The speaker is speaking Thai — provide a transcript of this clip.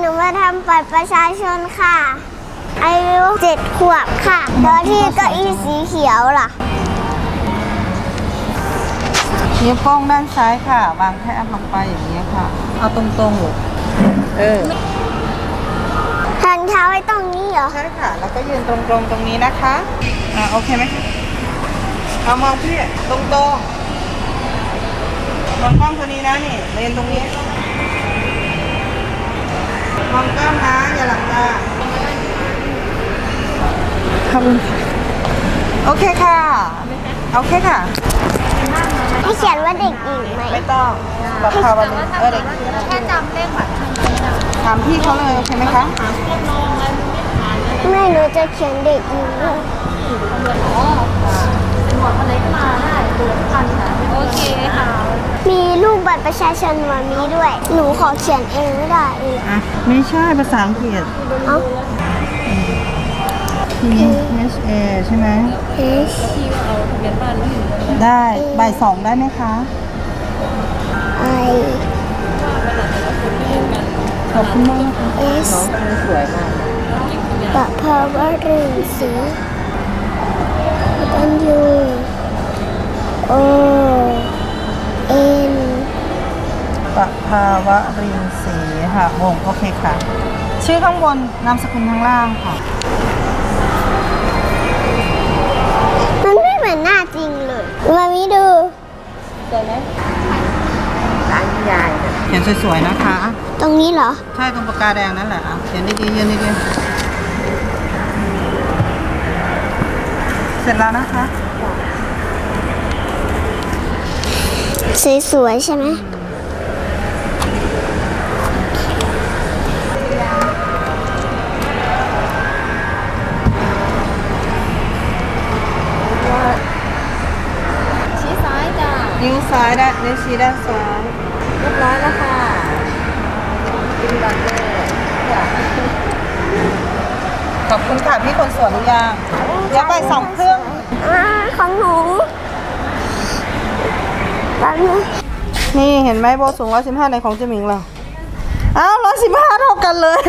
หนูมาทำบัตรประชาชนค่ะ อายุเจ็ดขวบค่ะ แล้วที่เก้าอี้สีเขียวล่ะ นิ้วโป้งด้านซ้ายค่ะ วางแค่ลงไปอย่างนี้ยค่ะ เอาตรงๆลูกเออทันเท้าไว้ตรงนี้เหรอ ใช่ค่ะ แล้วก็ยืนตรงๆตรงนี้นะคะ อ่าโอเคไหมคะเอามองพี่ตรงๆมองกล้องตัวนี้นะนี่เลนตรงนี้ มองกล้องนะ อย่าหลับตาขอบคุณค่ะ โอเคค่ะ โอเคค่ะ ให้เขียนว่าเด็กหญิงไหม ไม่ต้องแบบภาวะเออเด็กแค่จำเลขบัตรถามพี่เขาเลยโอเคไหมคะ ไม่รู้จะเขียนเด็กหญิงเลย โอเคค่ะ มีรูป บัตรประชาชนมามีด้วย หนูขอเขียนเองไม่ได้เองอะไม่ใช่ภาษาอังกฤษ เอ้า P H A ใช่ไหม H ได้บ่ายสองได้ไหมคะ I ขอบคุณมากนะคะ S สวยมาก ปะภาวะเรืองสีตันยู ปะภาวรินสีค่ะวงโอเคค่ะ ชื่อข้างบนนามสกุลข้างล่างค่ะ มันไม่เหมือนหน้าจริงเลยมามีดูเขียนสวยๆนะคะ ตรงนี้เหรอ ใช่ตรงปากกาแดงนั่นแหละเขียนดีๆยืนดีๆเสร็จแล้วนะคะ สวยๆใช่ไหม นิ้วซ้ายด้านนิ้วชี้ด้านซ้ายเรียบร้อยแล้วค่ะกินบัตรเลยขอบคุณค่ะพี่คนสวยหรือยังเดี๋ยวไปสองเครื่องอ่าของหนูแป๊บนึงนี่เห็นไหมโบสูงร้อยสิบห้าในของเจมิงเหรออ้าวร้อยสิบห้าเท่ากันเลย